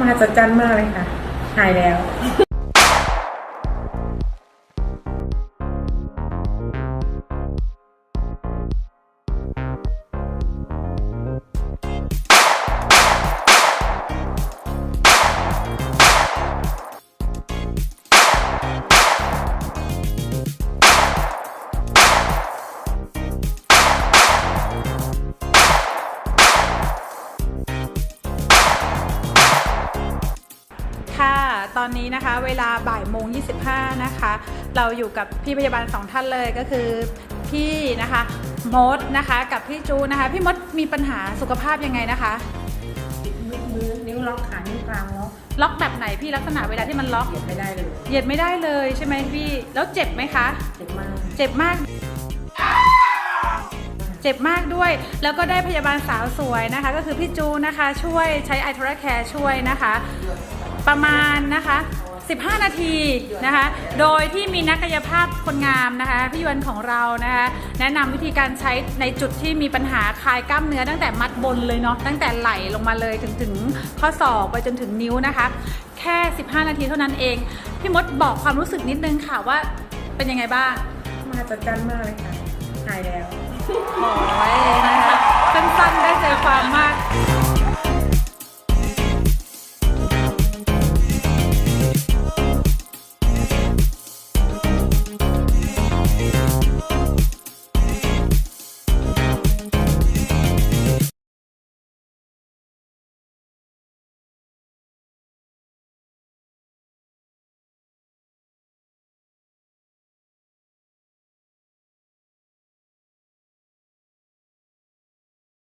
มหัศจรรย์มากเลยค่ะ หายแล้ว ค่ะ ตอนนี้นะคะเวลาบ่ายโมง 25 นะคะ เราอยู่กับพี่พยาบาลสองท่านเลยก็คือพี่นะคะมดนะคะกับพี่จูนะคะ พี่มดมีปัญหาสุขภาพยังไงนะคะมือมือนิ้วล็อกขานิ้วกลางล็อกล็อกแบบไหนพี่ลักษณะเวลาที่มันล็อก เหยียบไม่ได้เลยเหยียดไม่ได้เลยใช่ไหมพี่ แล้วเจ็บไหมคะ เจ็บมากเจ็บมาก เจ็บมากด้วย แล้วก็ได้พยาบาลสาวสวยนะคะ ก็คือพี่จูนะคะ ช่วยใช้ไอทรแคร์ช่วยนะคะ ประมาณนะคะ 15 นาทีนะคะ โดยที่มีนักกายภาพคนงามนะคะพี่ยวนของเรานะคะ แนะนำวิธีการใช้ในจุดที่มีปัญหาคลายกล้ามเนื้อตั้งแต่มัดบนเลยเนาะตั้งแต่ไหล่ลงมาเลยถึงถึงข้อศอกไปจนถึงนิ้วนะคะ แค่ 15 นาทีเท่านั้นเอง พี่มดบอกความรู้สึกนิดนึงค่ะว่าเป็นยังไงบ้างมหัศจรรย์มากเลยค่ะหายแล้วโอ้ยนะคะสั้นๆได้ใจความมาก